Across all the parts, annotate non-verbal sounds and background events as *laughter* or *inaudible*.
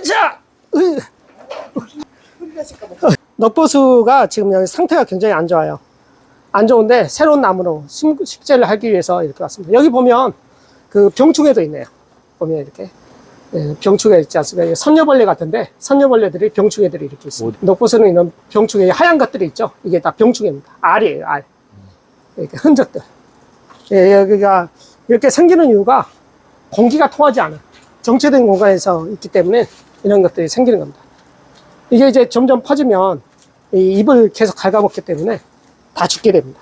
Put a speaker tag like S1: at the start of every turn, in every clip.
S1: 으자! 으. 넉보수가 지금 여기 상태가 굉장히 안 좋아요. 안 좋은데 새로운 나무로 심- 식재를 하기 위해서 이렇게 왔습니다. 여기 보면 그 병충해도 있네요. 보면 이렇게 예, 병충해 있지 않습니까? 선녀벌레 같은데 선녀벌레들이 병충해들이 이렇게 있습니다. 녹보수는 이런 병충해 하얀 것들이 있죠. 이게 다 병충해입니다. 알이에요, 알. 이렇게 흔적들. 예, 여기가 이렇게 생기는 이유가 공기가 통하지 않아. 정체된 공간에서 있기 때문에 이런 것들이 생기는 겁니다. 이게 이제 점점 퍼지면 이 입을 계속 갉아먹기 때문에 다 죽게 됩니다.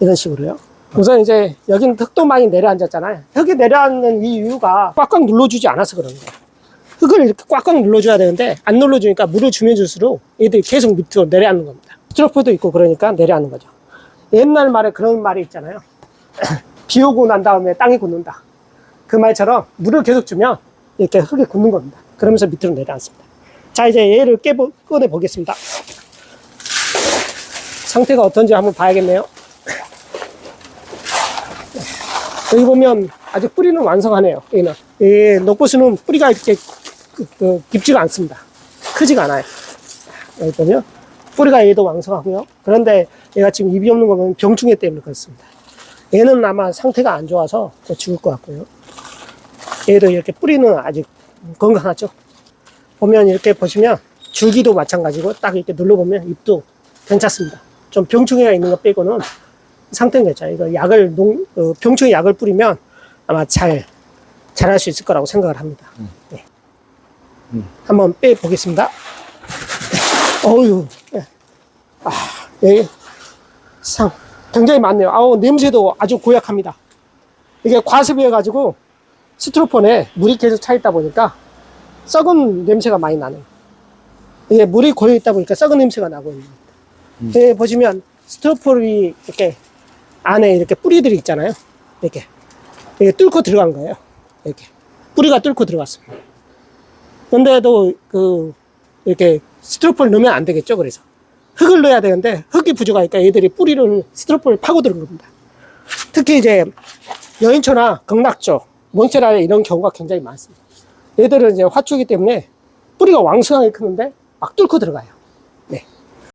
S1: 이런 식으로요. 우선 이제 여기는 흙도 많이 내려앉았잖아요. 흙이 내려앉는 이 이유가 꽉꽉 눌러주지 않아서 그런 거예요. 흙을 이렇게 꽉꽉 눌러줘야 되는데 안 눌러주니까 물을 주면 줄수록 얘들이 계속 밑으로 내려앉는 겁니다. 스트로프도 있고 그러니까 내려앉는 거죠. 옛날 말에 그런 말이 있잖아요. *clears throat* 비 오고 난 다음에 땅이 굳는다. 그 말처럼 물을 계속 주면 이렇게 흙이 굳는 겁니다. 그러면서 밑으로 내려앉습니다. 자, 이제 얘를 깨보, 꺼내 보겠습니다. 상태가 어떤지 한번 봐야겠네요. 여기 보면 아직 뿌리는 완성하네요. 얘는. 이 녹보수는 뿌리가 이렇게 그- 그 깊지가 않습니다. 크지가 않아요. 여기 보면 뿌리가 얘도 왕성하고요. 그런데 얘가 지금 입이 없는 거 보면 병충해 때문에 그렇습니다. 얘는 아마 상태가 안 좋아서 곧 죽을 것 같고요. 얘도 이렇게 뿌리는 아직 건강하죠. 보면 이렇게 보시면 줄기도 마찬가지고 딱 이렇게 눌러보면 잎도 괜찮습니다. 좀 병충해가 있는 거 빼고는 상태는 괜찮아요. 이거 약을 농, 어, 병충해 약을 뿌리면 아마 잘 잘할 수 있을 거라고 생각을 합니다. 네. 한번 빼 보겠습니다. 어유, 아, 여기 상 굉장히 많네요. 아우 냄새도 아주 고약합니다. 이게 과습이어가지고 스티로폼에 물이 계속 차 있다 보니까 썩은 냄새가 많이 나네요. 이게 물이 고여 있다 보니까 썩은 냄새가 나고 있는 겁니다. 여기 보시면 스티로폼이 이렇게 안에 이렇게 뿌리들이 있잖아요. 이렇게 이게 뚫고 들어간 거예요. 이렇게 뿌리가 뚫고 들어갔습니다. 근데도 그 이렇게 스티로폼을 넣으면 안 되겠죠. 그래서 흙을 넣어야 되는데 흙이 부족하니까 얘들이 뿌리를 스티로폼을 파고드는 겁니다. 특히 이제 여인초나 극락조, 몬스테라에 이런 경우가 굉장히 많습니다. 얘들은 이제 화초이기 때문에 뿌리가 왕성하게 크는데 막 뚫고 들어가요.